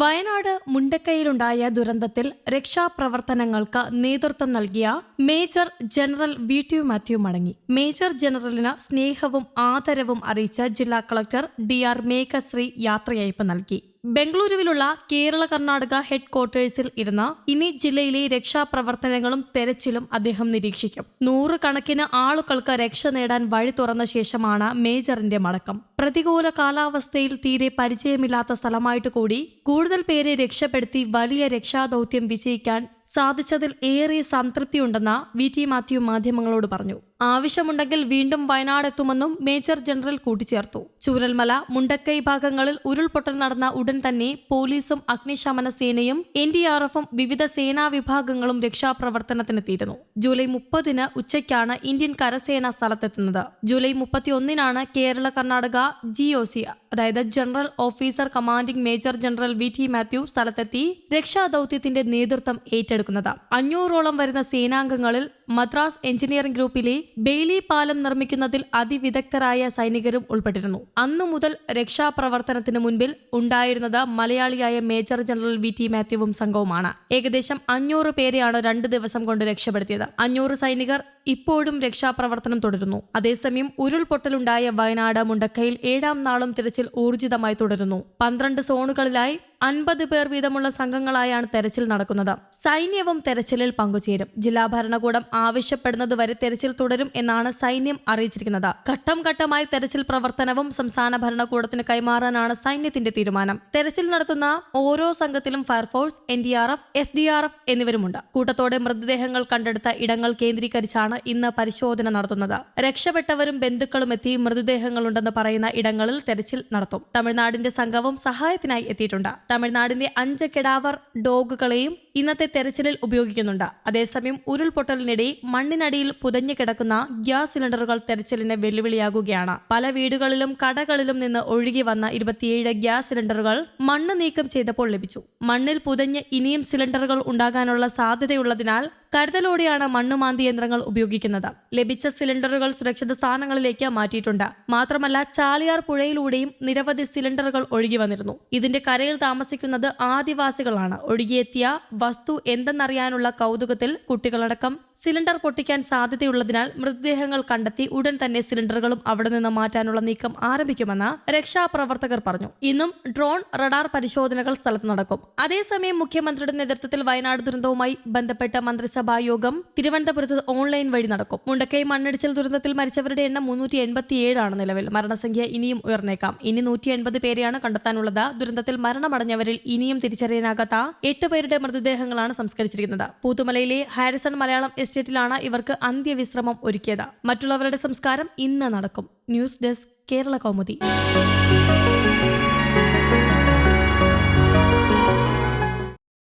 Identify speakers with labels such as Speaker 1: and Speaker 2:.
Speaker 1: വയനാട് മുണ്ടക്കയിലുണ്ടായ ദുരന്തത്തിൽ രക്ഷാപ്രവർത്തനങ്ങൾക്ക് നേതൃത്വം നൽകിയ major general V T Mathew മടങ്ങി. മേജർ ജനറലിന് സ്നേഹവും ആദരവും അറിയിച്ച ജില്ലാ കളക്ടർ ഡി ആർ മേഘശ്രീ യാത്രയയപ്പ് നൽകി. ബംഗളൂരുവിലുള്ള കേരള കർണാടക ഹെഡ് ക്വാർട്ടേഴ്സിൽ ഇരുന്ന് ഇനി ജില്ലയിലെ രക്ഷാപ്രവർത്തനങ്ങളും തെരച്ചിലും അദ്ദേഹം നിരീക്ഷിക്കും. നൂറുകണക്കിന് ആളുകൾക്ക് രക്ഷ നേടാൻ വഴി തുറന്ന ശേഷമാണ് മേജറിന്റെ മടക്കം. പ്രതികൂല കാലാവസ്ഥയിൽ തീരെ പരിചയമില്ലാത്ത സ്ഥലമായിട്ട് കൂടി കൂടുതൽ പേരെ രക്ഷപ്പെടുത്തി വലിയ രക്ഷാദൌത്യം വിജയിക്കാൻ സാധിച്ചതിൽ ഏറെ സംതൃപ്തിയുണ്ടെന്ന് വി ടി മാത്യു മാധ്യമങ്ങളോട് പറഞ്ഞു. ആവശ്യമുണ്ടെങ്കിൽ വീണ്ടും വയനാട് എത്തുമെന്നും മേജർ ജനറൽ കൂട്ടിച്ചേർത്തു. ചൂരൽമല മുണ്ടക്കൈ ഭാഗങ്ങളിൽ ഉരുൾപൊട്ടൽ നടന്ന ഉടൻ തന്നെ പോലീസും അഗ്നിശമന സേനയും എൻ ഡി ആർ എഫും വിവിധ സേനാ വിഭാഗങ്ങളും രക്ഷാപ്രവർത്തനത്തിനെത്തിയിരുന്നു. ജൂലൈ മുപ്പതിന് ഉച്ചയ്ക്കാണ് ഇന്ത്യൻ കരസേന സ്ഥലത്തെത്തുന്നത്. July മുപ്പത്തിയൊന്നിനാണ് Kerala Karnataka G O C അതായത് general officer commanding major general V T Mathew സ്ഥലത്തെത്തി രക്ഷാദൌത്യത്തിന്റെ നേതൃത്വം ഏറ്റെടുക്കുന്നത്. അഞ്ഞൂറോളം വരുന്ന സേനാംഗങ്ങളിൽ മദ്രാസ് എഞ്ചിനീയറിംഗ് ഗ്രൂപ്പിലെ ബെയിലി പാലം നിർമ്മിക്കുന്നതിൽ അതിവിദഗ്ധരായ സൈനികരും ഉൾപ്പെട്ടിരുന്നു. അന്നു മുതൽ രക്ഷാപ്രവർത്തനത്തിന് മുൻപിൽ ഉണ്ടായിരുന്നത് മലയാളിയായ മേജർ ജനറൽ വി ടി മാത്യുവും സംഘവുമാണ്. ഏകദേശം അഞ്ഞൂറ് പേരെയാണ് രണ്ട് ദിവസം കൊണ്ട് രക്ഷപ്പെടുത്തിയത്. അഞ്ഞൂറ് സൈനികർ ഇപ്പോഴും രക്ഷാപ്രവർത്തനം തുടരുന്നു. അതേസമയം ഉരുൾപൊട്ടലുണ്ടായ വയനാട് മുണ്ടക്കയിൽ ഏഴാം നാളും തിരച്ചിൽ ഊർജിതമായി തുടരുന്നു. പന്ത്രണ്ട് സോണുകളിലായി അൻപത് പേർ വീതമുള്ള സംഘങ്ങളായാണ് തെരച്ചിൽ നടക്കുന്നത്. സൈന്യവും തെരച്ചിലിൽ പങ്കുചേരും. ജില്ലാ ഭരണകൂടം ആവശ്യപ്പെടുന്നത് വരെ തെരച്ചിൽ തുടരും എന്നാണ് സൈന്യം അറിയിച്ചിരിക്കുന്നത്. ഘട്ടം ഘട്ടമായി തെരച്ചിൽ പ്രവർത്തനവും സംസ്ഥാന ഭരണകൂടത്തിന് കൈമാറാനാണ് സൈന്യത്തിന്റെ തീരുമാനം. തെരച്ചിൽ നടത്തുന്ന ഓരോ സംഘത്തിലും fire force N D R F S D R F എന്നിവരുമുണ്ട്. കൂട്ടത്തോടെ മൃതദേഹങ്ങൾ കണ്ടെടുത്ത ഇടങ്ങൾ കേന്ദ്രീകരിച്ചാണ് ഇന്ന് പരിശോധന നടത്തുന്നത്. രക്ഷപ്പെട്ടവരും ബന്ധുക്കളും എത്തി മൃതദേഹങ്ങളുണ്ടെന്ന് പറയുന്ന ഇടങ്ങളിൽ തെരച്ചിൽ നടത്തും. തമിഴ്നാടിന്റെ സംഘവും സഹായത്തിനായി എത്തിയിട്ടുണ്ട്. തമിഴ്നാടിന്റെ അഞ്ച് കെടാവർ ഡോഗുകളെയും ഇന്നത്തെ തെരച്ചിലിൽ ഉപയോഗിക്കുന്നുണ്ട്. അതേസമയം ഉരുൾപൊട്ടലിനിടെ മണ്ണിനടിയിൽ പുതഞ്ഞു കിടക്കുന്ന ഗ്യാസ് സിലിണ്ടറുകൾ തെരച്ചിലിന് വെല്ലുവിളിയാകുകയാണ്. പല വീടുകളിലും കടകളിലും നിന്ന് ഒഴുകി വന്ന ഇരുപത്തിയേഴ് ഗ്യാസ് സിലിണ്ടറുകൾ മണ്ണ് നീക്കം ചെയ്തപ്പോൾ ലഭിച്ചു. മണ്ണിൽ പുതഞ്ഞ് ഇനിയും സിലിണ്ടറുകൾ ഉണ്ടാകാനുള്ള സാധ്യതയുള്ളതിനാൽ കരുതലോടെയാണ് മണ്ണുമാന്തി യന്ത്രങ്ങൾ ഉപയോഗിക്കുന്നത്. ലഭിച്ച സിലിണ്ടറുകൾ സുരക്ഷിത സ്ഥാനങ്ങളിലേക്ക് മാറ്റിയിട്ടുണ്ട്. മാത്രമല്ല ചാലിയാർ പുഴയിലൂടെയും നിരവധി സിലിണ്ടറുകൾ ഒഴുകി വന്നിരുന്നു. ഇതിന്റെ കരയിൽ താമസിക്കുന്നത് ആദിവാസികളാണ്. ഒഴുകിയെത്തിയ വസ്തു എന്തെന്നറിയാനുള്ള കൗതുകത്തിൽ കുട്ടികളടക്കം സിലിണ്ടർ പൊട്ടിക്കാൻ സാധ്യതയുള്ളതിനാൽ മൃതദേഹങ്ങൾ കണ്ടെത്തി ഉടൻ തന്നെ സിലിണ്ടറുകളും അവിടെ നിന്ന് മാറ്റാനുള്ള നീക്കം ആരംഭിക്കുമെന്ന് രക്ഷാപ്രവർത്തകർ പറഞ്ഞു. ഇന്നും ഡ്രോൺ റഡാർ പരിശോധനകൾ സ്ഥലത്ത് നടക്കും. അതേസമയം മുഖ്യമന്ത്രിയുടെ നേതൃത്വത്തിൽ വയനാട് ദുരന്തവുമായി ബന്ധപ്പെട്ട മന്ത്രിസഭാ യോഗം തിരുവനന്തപുരത്ത് ഓൺലൈൻ വഴി നടക്കും. മുണ്ടക്കൈ മണ്ണിടിച്ചിൽ ദുരന്തത്തിൽ മരിച്ചവരുടെ എണ്ണം മുന്നൂറ്റി എൺപത്തിയേഴാണ് നിലവിൽ. മരണസംഖ്യ ഇനിയും ഉയർന്നേക്കാം. ഇനി നൂറ്റി എൺപത് പേരെയാണ് കണ്ടെത്താനുള്ളത്. ദുരന്തത്തിൽ മരണമടഞ്ഞവരിൽ ഇനിയും തിരിച്ചറിയാനാകാത്ത എട്ട് പേരുടെ മൃതദേഹങ്ങളാണ് സംസ്കരിച്ചിരിക്കുന്നത്. പൂത്തുമലയിലെ ഹാരിസൺ മലയാളം എസ്റ്റേറ്റിലാണ് ഇവർക്ക് അന്ത്യവിശ്രമം ഒരുക്കിയത്. മറ്റുള്ളവരുടെ സംസ്കാരം ഇന്ന് നടക്കും. News desk Kerala Kaumudi.